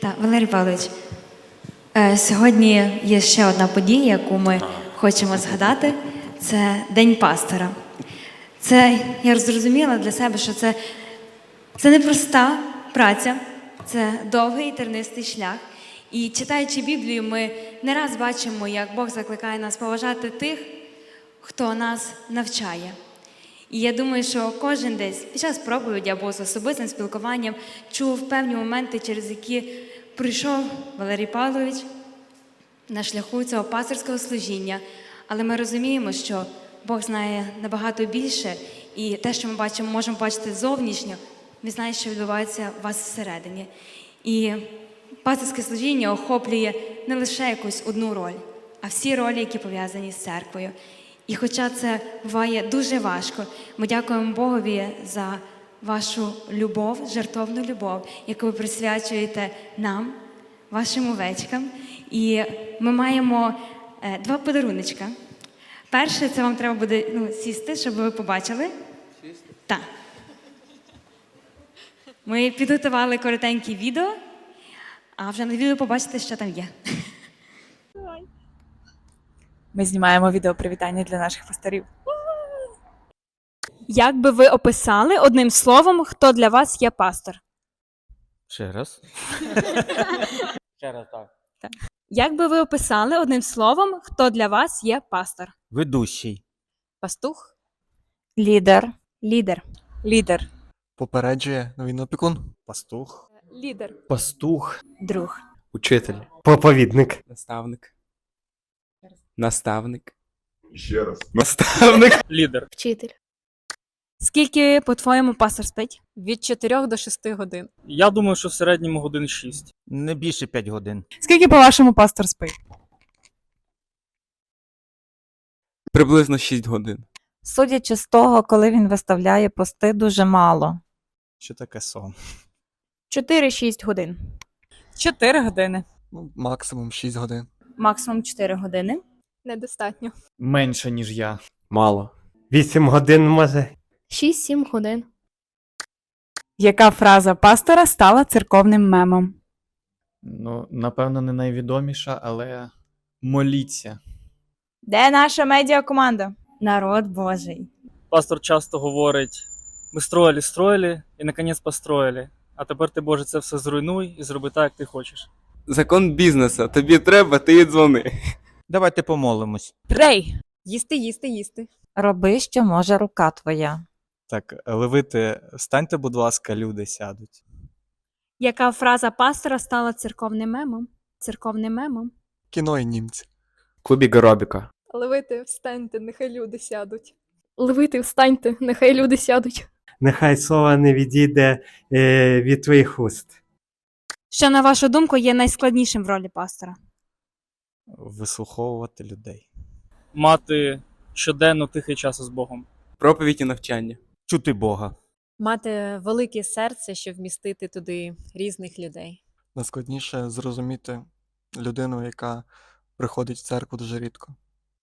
Так, Валерій Павлович, е, сьогодні є ще одна подія, яку ми хочемо згадати. Це День пастора. Це я зрозуміла для себе, що це, це непроста праця, це довгий і тернистий шлях. І читаючи Біблію, ми не раз бачимо, як Бог закликає нас поважати тих, хто нас навчає. І я думаю, що кожен десь під час проповіді або з особистим спілкуванням чув певні моменти, через які прийшов Валерій Павлович на шляху цього пасторського служіння. Але ми розуміємо, що Бог знає набагато більше, і те, що ми бачимо, можемо бачити зовнішньо, Він знає, що відбувається у вас всередині. І пасторське служіння охоплює не лише якусь одну роль, а всі ролі, які пов'язані з церквою. І хоча це буває дуже важко, ми дякуємо Богові за вашу любов, жертовну любов, яку ви присвячуєте нам, вашим овечкам. І ми маємо е, два подаруночка. Перше, це вам треба буде ну, сісти, щоб ви побачили. Сісти? Так. Ми підготували коротеньке відео, а вже на відео побачите, що там є. Ми знімаємо відео привітання для наших пасторів. Як би ви описали одним словом, хто для вас є пастор? Ще раз. Ще раз так. Як би ви описали одним словом, хто для вас є пастор? Ведущий. Пастух? Лідер. Лідер. Лідер. Попереджує новин опікун. Пастух. Лідер. Пастух, Друг. учитель, Проповідник. наставник. Наставник. Ще раз. Наставник. Лідер. Вчитель. Скільки, по-твоєму, пастор спить? Від 4 до 6 годин. Я думаю, що в середньому годин 6. Не більше 5 годин. Скільки, по-вашому, пастор спить? Приблизно 6 годин. Судячи з того, коли він виставляє пости, дуже мало. Що таке сон? 4-6 годин. 4 години. Ну, максимум 6 годин. Максимум 4 години. Недостатньо. Менше, ніж я. Мало. Вісім годин може. 6-7 годин. Яка фраза пастора стала церковним мемом? Ну, напевно, не найвідоміша, але моліться. Де наша медіакоманда? Народ Божий. Пастор часто говорить: ми строїли, строїли і наконець построїли. А тепер ти, Боже, це все зруйнуй і зроби так, як ти хочеш. Закон бізнесу. Тобі треба, ти і дзвони. Давайте помолимось. Прей! Їсти, їсти, їсти. Роби, що може рука твоя. Так, левити, встаньте, будь ласка, люди сядуть. Яка фраза пастора стала церковним мемом? Церковним мемом? Кіно і німці. Клубі Горобіка. Левити, встаньте, нехай люди сядуть. Левити, встаньте, нехай люди сядуть. Нехай слово не відійде е, від твоїх уст. Що, на вашу думку, є найскладнішим в ролі пастора? Вислуховувати людей. Мати щоденно тихий час із Богом. Проповідь і навчання. Чути Бога. Мати велике серце, щоб вмістити туди різних людей. Найскладніше зрозуміти людину, яка приходить в церкву дуже рідко.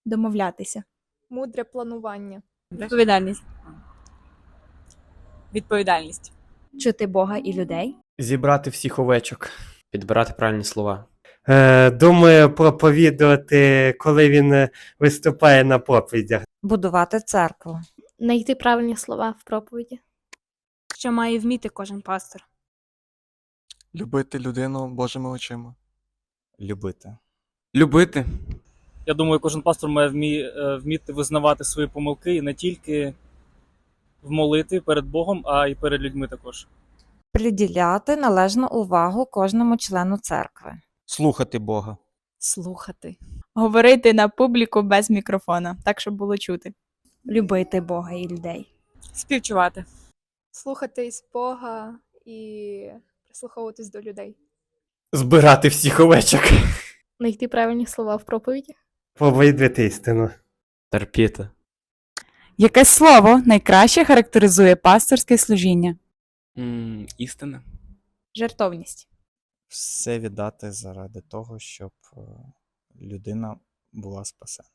Домовлятися. Мудре планування. Відповідальність. Відповідальність. Чути Бога і людей. Зібрати всіх овечок. Підбирати правильні слова. Е, думаю, проповідувати, коли він е, виступає на проповідях. Будувати церкву. Знайти правильні слова в проповіді. Що має вміти кожен пастор? Любити людину Божими очима. Любити. Любити. Я думаю, кожен пастор має вмі... е, вміти визнавати свої помилки і не тільки в молитві перед Богом, а й перед людьми також. Приділяти належну увагу кожному члену церкви. Слухати Бога. Слухати. Говорити на публіку без мікрофона, так щоб було чути. Любити Бога і людей. Співчувати. Слухатись Бога і прислуховуватись до людей. Збирати всіх овечок. Знайти правильні слова в проповіді. Проповідувати істину. Терпіти. Яке слово найкраще характеризує пасторське служіння? м істина. Жертовність. Все віддати заради того, щоб е, людина була спасена.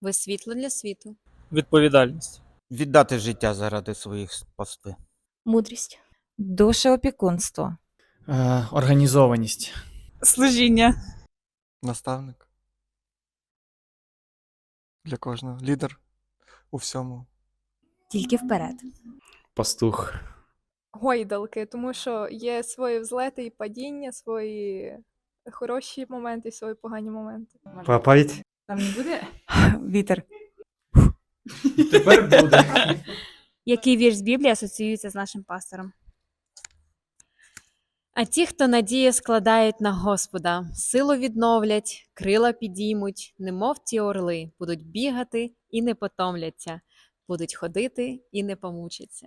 Ви світло для світу. Відповідальність. Віддати життя заради своїх пастви. Мудрість. Душеопікунство. Е, організованість. Служіння. Наставник. Для кожного. Лідер у всьому. Тільки вперед. Пастух. Гойдалки, тому що є свої взлети і падіння, свої хороші моменти і свої погані моменти. Проповідь. Там не буде? Вітер. Тепер буде. Який вірш з Біблії асоціюється з нашим пастором? А ті, хто надію складають на Господа, силу відновлять, крила підіймуть, немов ті орли, будуть бігати і не потомляться, будуть ходити і не помучаться.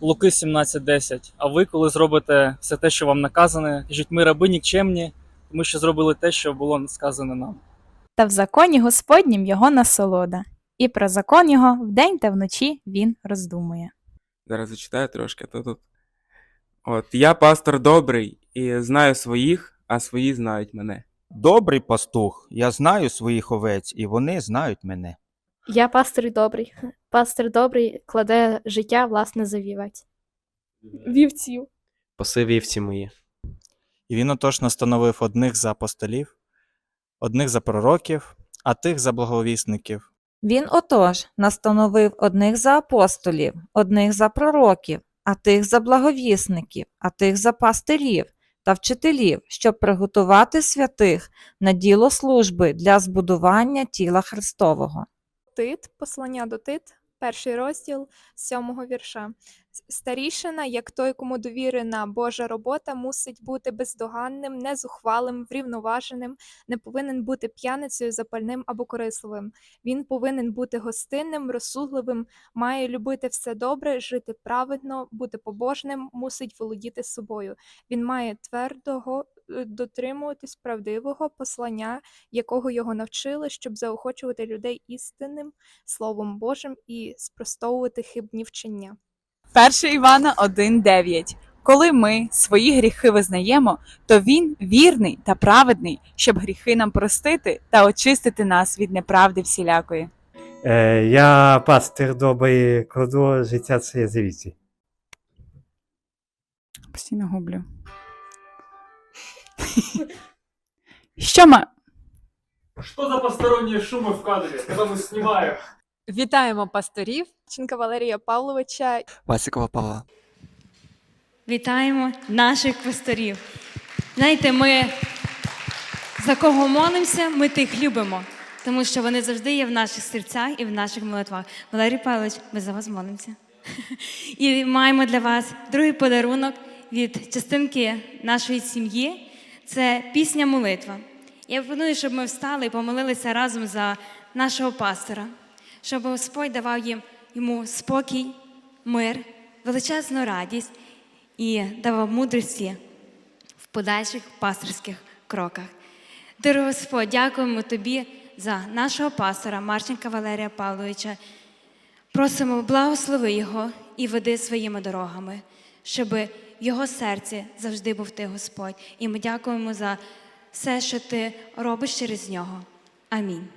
Луки 17.10. А ви, коли зробите все те, що вам наказане, кажіть, ми раби нікчемні, тому що зробили те, що було сказане нам. Та в законі Господнім його насолода, і про закон його вдень та вночі він роздумує. Зараз зачитаю трошки, то тут. От, я пастор добрий і знаю своїх, а свої знають мене. Добрий пастух, я знаю своїх овець, і вони знають мене. Я пастир добрий. Пастир добрий кладе життя власне за вівець. Вівців. Паси вівці мої. І він отож настановив одних за апостолів, одних за пророків, а тих за благовісників. Він отож настановив одних за апостолів, одних за пророків, а тих за благовісників, а тих за пастирів та вчителів, щоб приготувати святих на діло служби для збудування тіла Христового. Тит, послання до Тит, перший розділ сьомого вірша. Старішина, як той, кому довірена Божа робота, мусить бути бездоганним, незухвалим, врівноваженим, не повинен бути п'яницею, запальним або корисливим. Він повинен бути гостинним, розсудливим, має любити все добре, жити праведно, бути побожним, мусить володіти собою. Він має твердого дотримуватись правдивого послання, якого його навчили, щоб заохочувати людей істинним Словом Божим і спростовувати хибні вчення. 1 Івана 1.9. Коли ми свої гріхи визнаємо, то він вірний та праведний, щоб гріхи нам простити та очистити нас від неправди всілякої. Е, я пастир добрий, кладу життя за віці. Постійно гублю. Що ма? Що за посторонні шуми в кадрі? Коли ми знімаємо? Вітаємо пасторів! Чинка Валерія Павловича Васікова Павла. Вітаємо наших пасторів. Знаєте, ми за кого молимося, ми тих любимо, тому що вони завжди є в наших серцях і в наших молитвах. Валерій Павлович, ми за вас молимося. І маємо для вас другий подарунок від частинки нашої сім'ї. Це пісня молитва. Я пропоную, щоб ми встали і помолилися разом за нашого пастора, щоб Господь давав їм йому спокій, мир, величезну радість і давав мудрості в подальших пасторських кроках. Дорогой Господь, дякуємо Тобі за нашого пастора Марченка Валерія Павловича. Просимо, благослови його і веди своїми дорогами, щоб в його серці завжди був ти, Господь. І ми дякуємо за все, що ти робиш через нього. Амінь.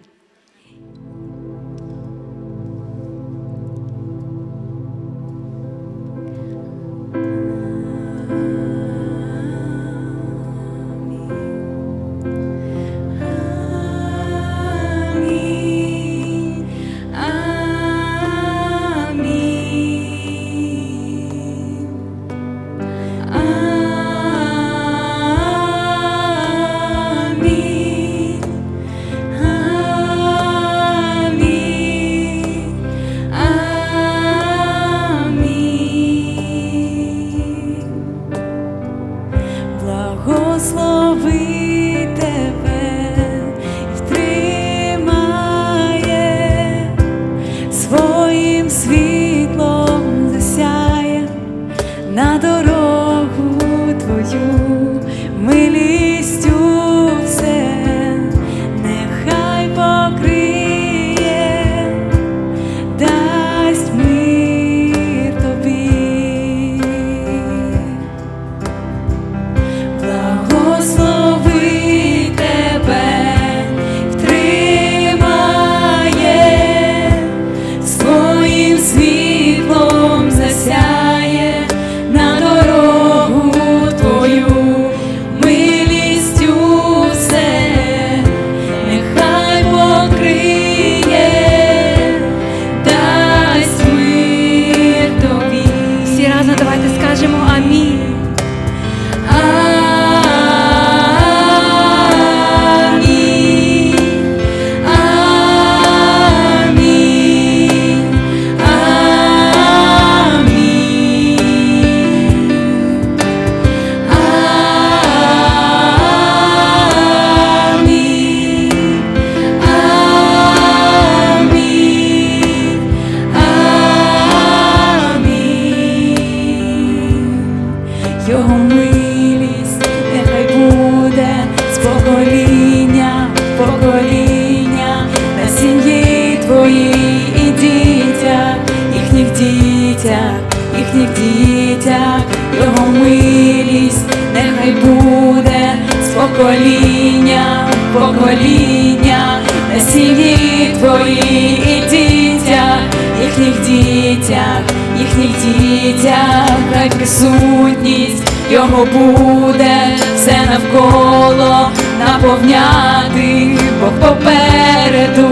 Присутність його буде все навколо наповняти, Бог попереду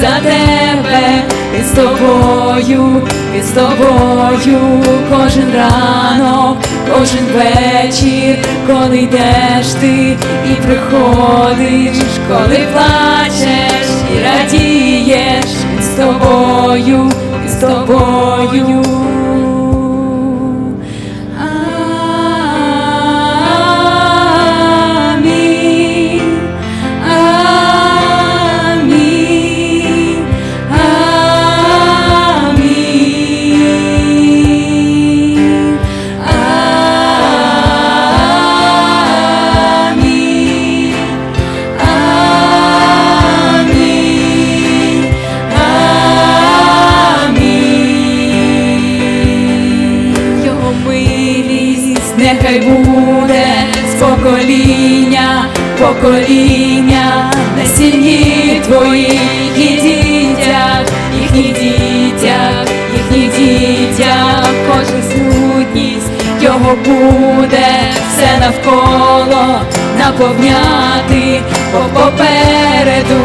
за тебе, і з тобою, і з тобою кожен ранок, кожен вечір, коли йдеш ти і приходиш, коли плачеш і радієш, і з тобою, і з тобою. Покоління на сім'ї твоїх і дітях, їхніх дітях, їхніх дітях, кожен сутність його буде все навколо наповняти, бо попереду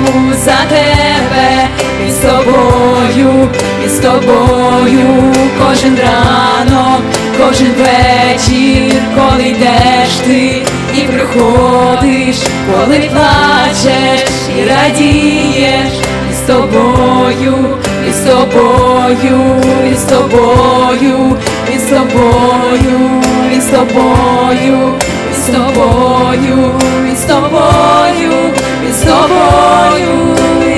за тебе і з тобою, і з тобою. Кожен ранок, кожен вечір, коли йдеш ти і приходиш, коли плачеш і радієш, і з тобою, і з тобою, і з тобою, і з тобою, і з тобою, і з тобою, і з тобою, і з тобою.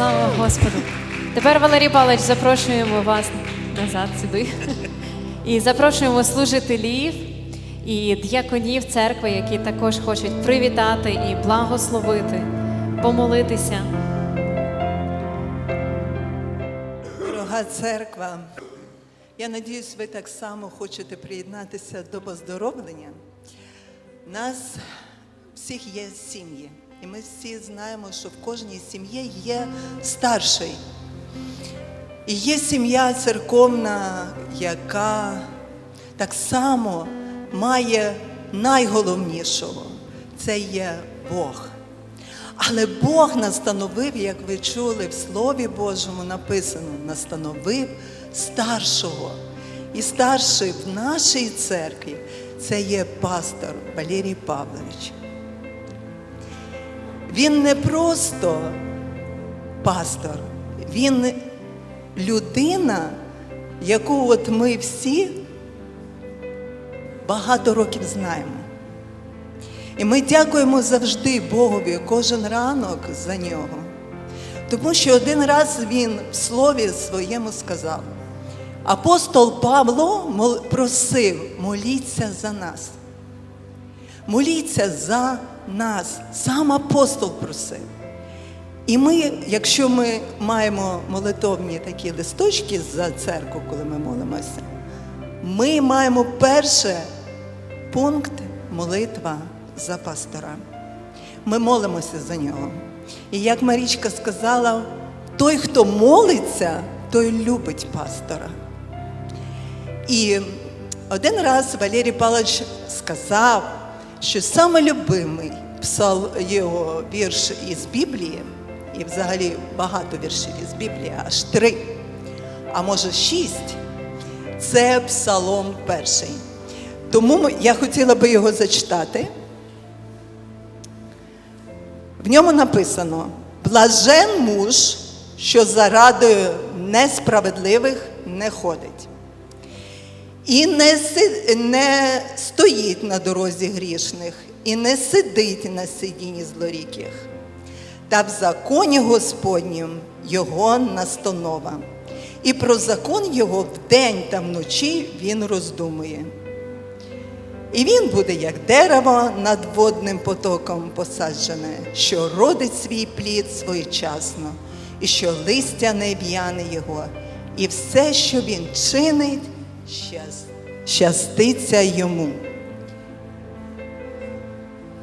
Слава Господу. Тепер, Валерій Павлович, запрошуємо вас назад сюди. І запрошуємо служителів і діяконів церкви, які також хочуть привітати і благословити, помолитися. Дорога церква, я надіюсь, ви так само хочете приєднатися до поздоровлення. Нас всіх є сім'ї, і ми всі знаємо, що в кожній сім'ї є старший. І є сім'я церковна, яка так само має найголовнішого це є Бог. Але Бог настановив, як ви чули в Слові Божому написано, настановив старшого. І старший в нашій церкві це є пастор Валерій Павлович. Він не просто пастор, він людина, яку от ми всі багато років знаємо. І ми дякуємо завжди Богові кожен ранок за нього. Тому що один раз він в слові своєму сказав: Апостол Павло просив моліться за нас. Моліться за нас. Сам апостол просив. І ми, якщо ми маємо молитовні такі листочки за церкву, коли ми молимося, ми маємо перше пункт молитва за пастора. Ми молимося за нього. І як Марічка сказала, той, хто молиться, той любить пастора. І один раз Валерій Павлович сказав, що саме любимий псал його вірш із Біблії, і взагалі багато віршів із Біблії, аж три, а може шість, це псалом перший. Тому я хотіла би його зачитати. В ньому написано: блажен муж, що за радою несправедливих не ходить, і не, си- не стоїть на дорозі грішних, і не сидить на сидінні злоріких. Та в законі Господнім його настанова. І про закон його вдень та вночі він роздумує. І він буде як дерево над водним потоком посаджене, що родить свій плід своєчасно, і що листя не в'яне його, і все, що він чинить, щаститься йому.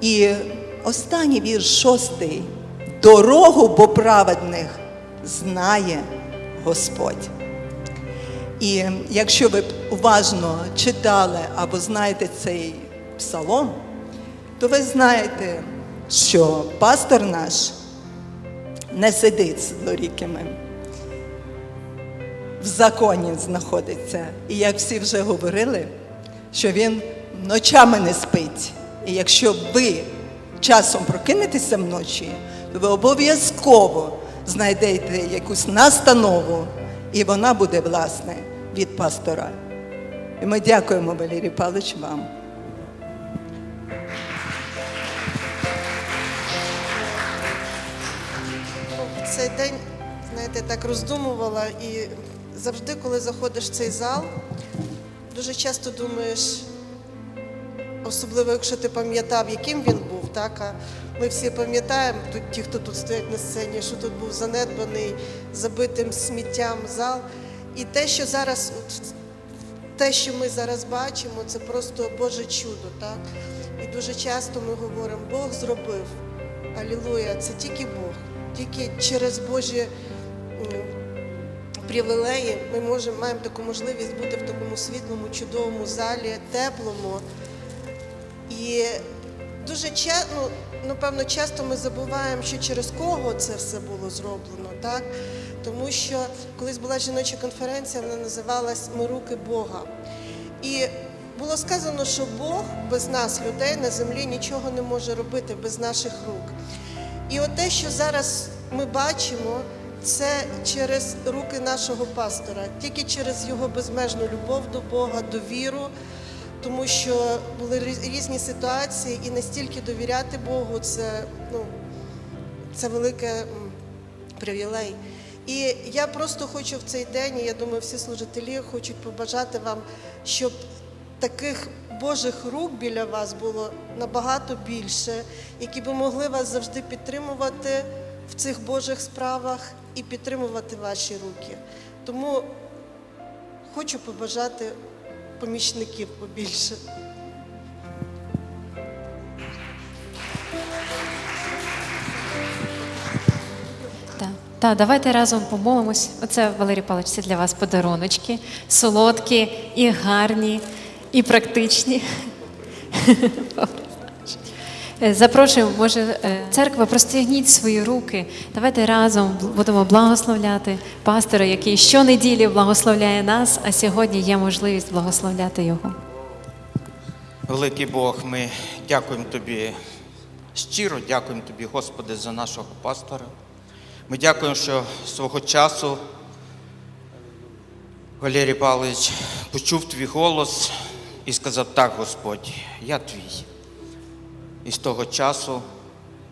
І останній вірш шостий. Дорогу бо праведних знає Господь. І якщо ви уважно читали або знаєте цей псалом, то ви знаєте, що пастор наш не сидить з злорікими. В законі знаходиться. І як всі вже говорили, що він ночами не спить. І якщо ви часом прокинетеся вночі, то ви обов'язково знайдете якусь настанову, і вона буде, власне, від пастора. І ми дякуємо, Валерій Павлович, вам. Цей день, знаєте, так роздумувала і завжди, коли заходиш в цей зал, дуже часто думаєш, особливо якщо ти пам'ятав, яким він був, так? А ми всі пам'ятаємо, тут ті, хто тут стоять на сцені, що тут був занедбаний, забитим сміттям зал. І те, що зараз, те, що ми зараз бачимо, це просто Боже чудо, так? І дуже часто ми говоримо, Бог зробив. Алілуя, це тільки Бог. Тільки через Божі привілеї ми можемо, маємо таку можливість бути в такому світлому, чудовому залі, теплому. І дуже ну, напевно, часто ми забуваємо, що через кого це все було зроблено, так? Тому що колись була жіноча конференція, вона називалась Ми руки Бога. І було сказано, що Бог без нас, людей на землі, нічого не може робити без наших рук. І от те, що зараз ми бачимо, це через руки нашого пастора, тільки через його безмежну любов до Бога, довіру, тому що були різні ситуації, і настільки довіряти Богу це, ну, це велике привілей. І я просто хочу в цей день, і я думаю, всі служителі хочуть побажати вам, щоб таких Божих рук біля вас було набагато більше, які би могли вас завжди підтримувати в цих Божих справах і підтримувати ваші руки. Тому хочу побажати помічників побільше. Так, та, давайте разом помолимось. Оце, Валерій Павлович, це для вас подаруночки. Солодкі і гарні, і практичні. Е, Запрошуємо, може, е, церква, простягніть свої руки. Давайте разом будемо благословляти пастора, який щонеділі благословляє нас, а сьогодні є можливість благословляти його. Великий Бог, ми дякуємо Тобі, щиро дякуємо Тобі, Господи, за нашого пастора. Ми дякуємо, що свого часу Валерій Павлович почув твій голос і сказав: так, Господь, я твій. І з того часу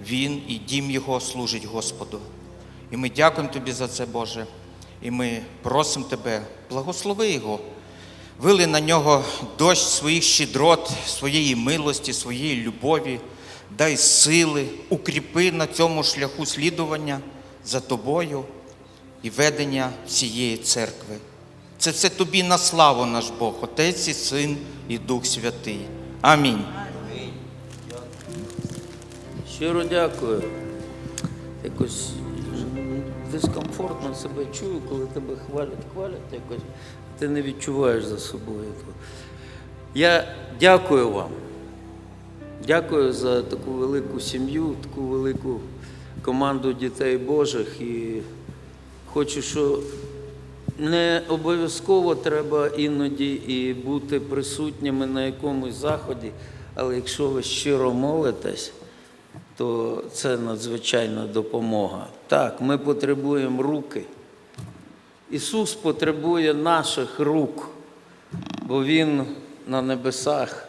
він і дім його служить Господу. І ми дякуємо Тобі за це, Боже. І ми просимо тебе, благослови його. Вили на нього дощ своїх щедрот, своєї милості, своєї любові, дай сили, укріпи на цьому шляху слідування за тобою і ведення всієї церкви. Це все тобі на славу наш Бог, Отець і Син і Дух Святий. Амінь. Щиро дякую. Якось дискомфортно себе чую, коли тебе хвалять, хвалять, якось ти не відчуваєш за собою. Я дякую вам. Дякую за таку велику сім'ю, таку велику команду дітей Божих. І хочу, що не обов'язково треба іноді і бути присутніми на якомусь заході, але якщо ви щиро молитесь, то це надзвичайна допомога. Так, ми потребуємо руки. Ісус потребує наших рук, бо Він на небесах,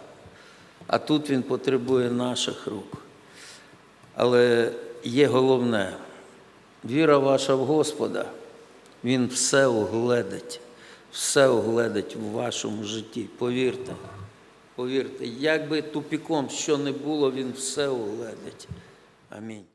а тут Він потребує наших рук. Але є головне, віра ваша в Господа, Він все угледить, все угледить в вашому житті. Повірте. Повірте, як би тупіком що не було, він все угледить. Амінь.